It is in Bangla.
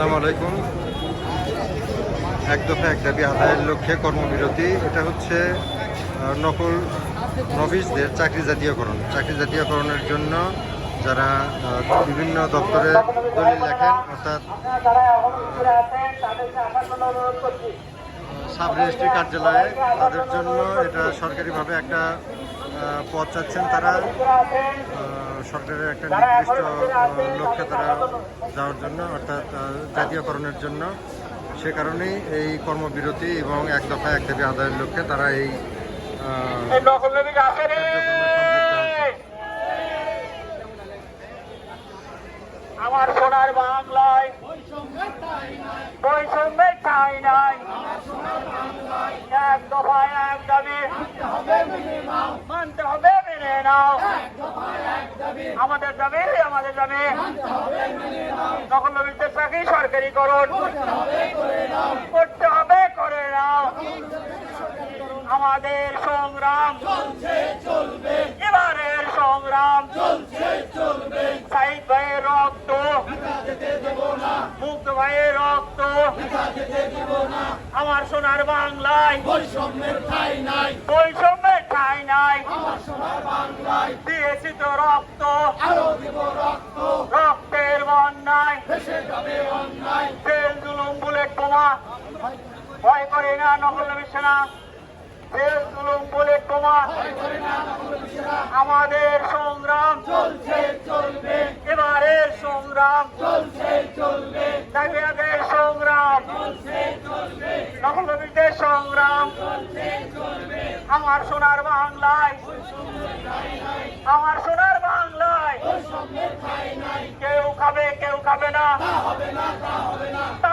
আসসালামু আলাইকুম। এক দফা এক দাবি আদায়ের লক্ষ্যে কর্মবিরতি। এটা হচ্ছে নকল নভিসদের চাকরি জাতীয়করণ চাকরি জাতীয়করণের জন্য যারা বিভিন্ন দপ্তরে দলিল লেখেন, অর্থাৎ সাব রেজিস্ট্রি কার্যালয়ে, তাদের জন্য এটা সরকারিভাবে একটা পদ চাচ্ছেন তারা সরকারের একটা নির্দিষ্ট লক্ষ্যে তারা যাওয়ার জন্য, অর্থাৎ জাতীয়করণের জন্য। সে কারণেই এই কর্মবিরতি এবং এক দফা এক দাবি আদায়ের লক্ষ্যে তারা এই আমার সোনার বাংলায় বৈষম্যের ঠাই নাই। এক দফায় মানতে হবে মেনে নাও। আমাদের দাবি আমাদের দাবি নকল নবীদের চাকরি সরকারিকরণ করতে হবে করে নাও। আমাদের সংগ্রাম এবারের সংগ্রাম। সাইদ ভাইয়ের রক্ত মুক্ত ভাইয়ের রক্ত। আমার সোনার বাংলায় বৈষম্যের ঠাই নাই। বৈষম্যের ঠাই নাই। দিয়েছি তো রক্ত। রক্তের বন্যায়। জেল জুলুম বুলেট বোমা। ভয় করে না, নকল সেনা জেল জুলুম বুলেট বোমা। আমাদের সংগ্রাম। চলছে চলবে এবারের সংগ্রাম চলছে চলবে দাবিয়াদের সংগ্রাম নকলবীরদের সংগ্রাম। আমার সোনার বাংলায়। আমার সোনার বাংলায়। কেউ খাবে কেউ খাবে না।